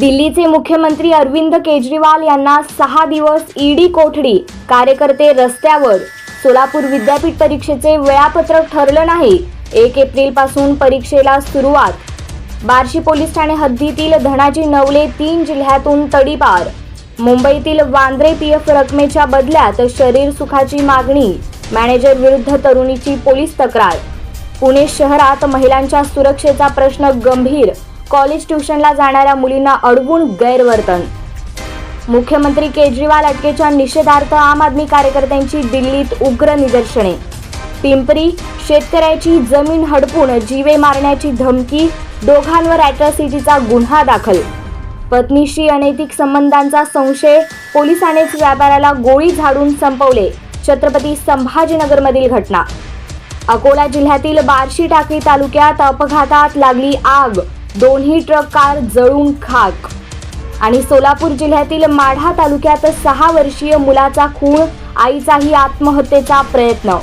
दिल्लीचे मुख्यमंत्री अरविंद केजरीवाल यांना सहा दिवस ईडी कोठडी कार्यकर्ते रस्त्यावर. सोलापूर विद्यापीठ परीक्षेचे वेळापत्रक ठरलं नाही. एक एप्रिलपासून परीक्षेला सुरुवात. बार्शी पोलीस ठाणे हद्दीतील धनाजी नवले तीन जिल्ह्यातून तडीपार. मुंबईतील वांद्रे पीएफ रकमेच्या बदल्यात शरीर सुखाची मागणी मॅनेजर विरुद्ध तरुणीची पोलीस तक्रार. पुणे शहरात महिलांच्या सुरक्षेचा प्रश्न गंभीर कॉलेज ट्युशनला जाणाऱ्या मुलींना अडवून गैरवर्तन. मुख्यमंत्री केजरीवाल अटकेच्या निषेधार्थ आम आदमी कार्यकर्त्यांची दिल्लीत उग्र निदर्शने. पिंपरी शेतकऱ्याची जमीन हडपून जीवे मारण्याची धमकी दोघांवर अॅट्रॉसिटीचा गुन्हा दाखल. पत्नीशी अनैतिक संबंधांचा संशय पोलिसांनीच व्यापाऱ्याला गोळी झाडून संपवले छत्रपती संभाजीनगरमधील घटना. अकोला जिल्ह्यातील बार्शी टाकळी तालुक्यात अपघातात लागली आग. दोन्ही ट्रक कार जळून खाक. आणि सोलापूर जिल्ह्यातील माढा तालुक्यात सहा वर्षीय मुलाचा खून आईचाही आत्महत्येचा प्रयत्न